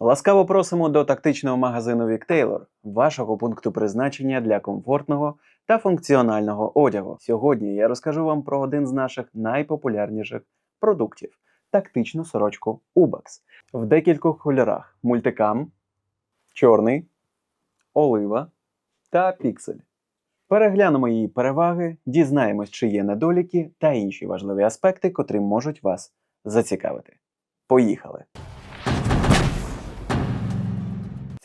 Ласкаво просимо до тактичного магазину Taylor, вашого пункту призначення для комфортного та функціонального одягу. Сьогодні я розкажу вам про один з наших найпопулярніших продуктів тактичну сорочку Ubax в декількох кольорах: мультикам, чорний, олива та піксель. Переглянемо її переваги, дізнаємось, чи є недоліки та інші важливі аспекти, котрі можуть вас зацікавити. Поїхали!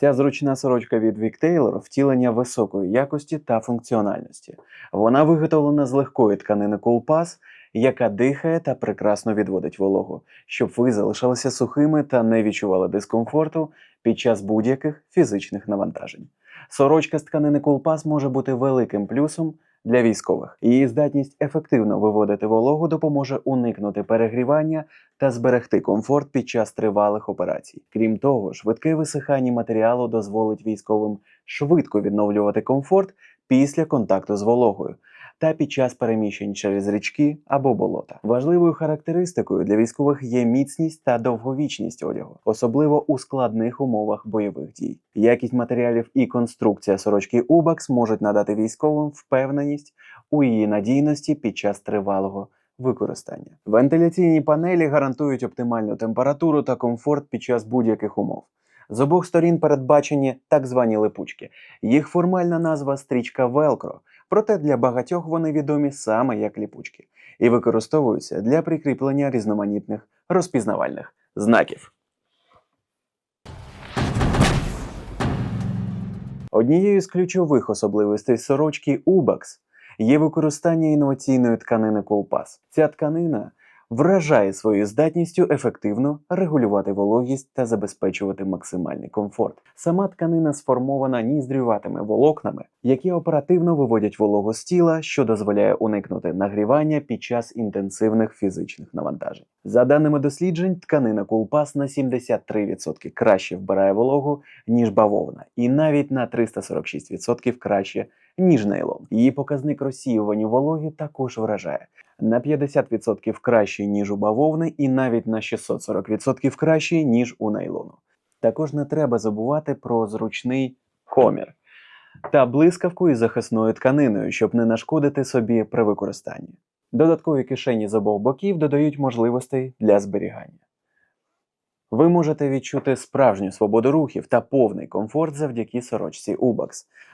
Ця зручна сорочка від Vic Taylor – втілення високої якості та функціональності. Вона виготовлена з легкої тканини Coolpass, яка дихає та прекрасно відводить вологу, щоб ви залишалися сухими та не відчували дискомфорту під час будь-яких фізичних навантажень. Сорочка з тканини Coolpass може бути великим плюсом для військових. Її здатність ефективно виводити вологу допоможе уникнути перегрівання та зберегти комфорт під час тривалих операцій. Крім того, швидке висихання матеріалу дозволить військовим швидко відновлювати комфорт після контакту з вологою та під час переміщень через річки або болота. Важливою характеристикою для військових є міцність та довговічність одягу, особливо у складних умовах бойових дій. Якість матеріалів і конструкція сорочки Ubax можуть надати військовим впевненість у її надійності під час тривалого використання. Вентиляційні панелі гарантують оптимальну температуру та комфорт під час будь-яких умов. З обох сторін передбачені так звані липучки. Їх формальна назва стрічка Velcro, проте для багатьох вони відомі саме як ліпучки і використовуються для прикріплення різноманітних розпізнавальних знаків. Однією з ключових особливостей сорочки Ubax є використання інноваційної тканини Coolpass. Ця тканина вражає своєю здатністю ефективно регулювати вологість та забезпечувати максимальний комфорт. Сама тканина сформована ніздрюватими волокнами, які оперативно виводять вологу з тіла, що дозволяє уникнути нагрівання під час інтенсивних фізичних навантажень. За даними досліджень, тканина Coolpass на 73% краще вбирає вологу, ніж бавовна, і навіть на 346% краще, ніж нейлон. Її показник розсіювання вологи також вражає на 50% краще, ніж у бавовни, і навіть на 640% краще, ніж у нейлону. Також не треба забувати про зручний комір та блискавку із захисною тканиною, щоб не нашкодити собі при використанні. Додаткові кишені з обох боків додають можливостей для зберігання. Ви можете відчути справжню свободу рухів та повний комфорт завдяки сорочці Ubax,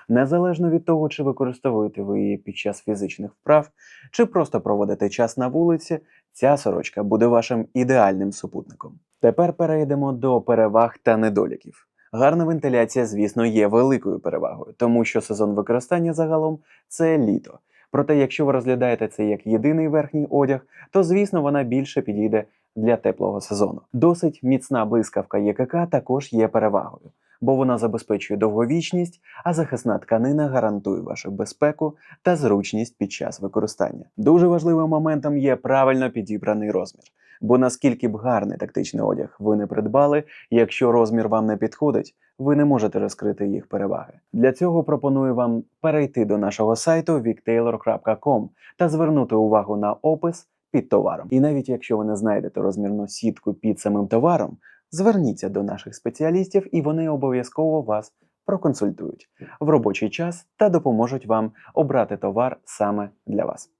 незалежно від того, чи використовуєте ви її під час фізичних вправ, чи просто проводите час на вулиці, ця сорочка буде вашим ідеальним супутником. Тепер перейдемо до переваг та недоліків. Гарна вентиляція, звісно, є великою перевагою, тому що сезон використання загалом це літо. Проте, якщо ви розглядаєте це як єдиний верхній одяг, то звісно вона більше підійде для теплого сезону. Досить міцна блискавка ЄКК також є перевагою, бо вона забезпечує довговічність, а захисна тканина гарантує вашу безпеку та зручність під час використання. Дуже важливим моментом є правильно підібраний розмір. Бо наскільки б гарний тактичний одяг ви не придбали, якщо розмір вам не підходить, ви не можете розкрити їх переваги. Для цього пропоную вам перейти до нашого сайту victailor.com та звернути увагу на опис під товаром. І навіть якщо ви не знайдете розмірну сітку під самим товаром, зверніться до наших спеціалістів, і вони обов'язково вас проконсультують в робочий час та допоможуть вам обрати товар саме для вас.